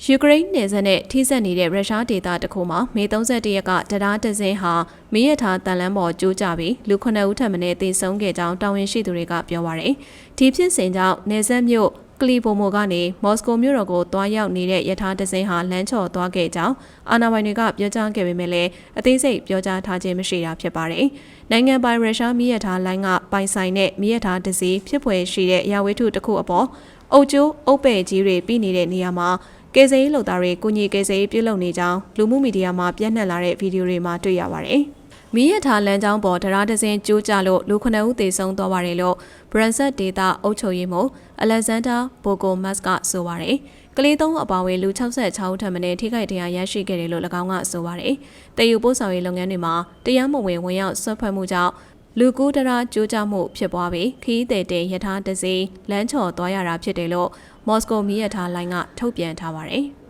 ယူကရိန်းနယ်စပ်နဲ့ထိစပ်နေတဲ့ရုရှားဒေသတစ်ခုမှာမေ31ရက်ကတရားတစင်းဟာမင်းရထားတန်လန်းပေါ်ကျိုးကျပြီးလူ9ဦးထပ်မံတေဆုံးခဲ့ကြောင်းတာဝန်ရှိသူတွေကပြောပါရယ်ဒီဖြစ်စဉ်ကြောင့်နယ်စပ်မြို့ကလီဘိုမိုကနေမော်စကိုမြို့တော်ကိုတွားရောက်နေတဲ့ရထားတစင်းဟာလမ်းချော်သွားခဲ့ကြောင်းအာဏာပိုင်တွေကပြောကြားခဲ့ပေမဲ့လည်းအသေးစိတ်ပြောကြားထားခြင်းမရှိတာဖြစ်ပါတယ်။နိုင်ငံပိုင်ရုရှားမီးရထားလိုင်းကပိုင်ဆိုင်တဲ့မီးရထားတစည်းဖြစ်ဖွယ်ရှိတဲ့အရာဝတ္ထုတစ်ခုအပေါ်အုတ်ကျိုးအုတ်ပဲ့ကြီးတွေပြီးနေတဲ့နေရာမှာ ကယ်ဆယ်ရေးလုပ်သားတွေကုညီကယ်ဆယ်ရေးပြုလုပ်နေကြောင်းလူမှုမီဒီယာမှာပြန့်နှံ့လာတဲ့ဗီဒီယိုတွေမှာတွေ့ရပါတယ်။မီးရထားလမ်းကြောင်းပေါ်တရားတစင်းကျိုးကျလို့လူ9ဦးသေဆုံးသွားပါတယ်လို့ဘရန်ဆက်ဒေတာအုပ်ချုပ်ရေးမှူးအလက်ဇန်ဒါဘိုကိုမတ်ကဆိုပါတယ်။ကလေးသုံးအပါအဝင်လူ66ဦးထပ်မံထိခိုက်ဒဏ်ရာရရှိခဲ့တယ်လို့၎င်းကဆိုပါတယ်။တည်ယူပို့ဆောင်ရေးလုပ်ငန်းတွေမှာတရားမဝင်ဝင်ရောက်ဆွတ်ဖက်မှုကြောင့် လူကူးတရာကြိုးကြမှုဖြစ်ပွားပြီးခီးတဲ့တဲ့ရထားတစည်းလမ်းချော်သွားရတာဖြစ်တယ်လို့မော်စကိုမီးရထားလိုင်းကထုတ်ပြန်ထားပါတယ်။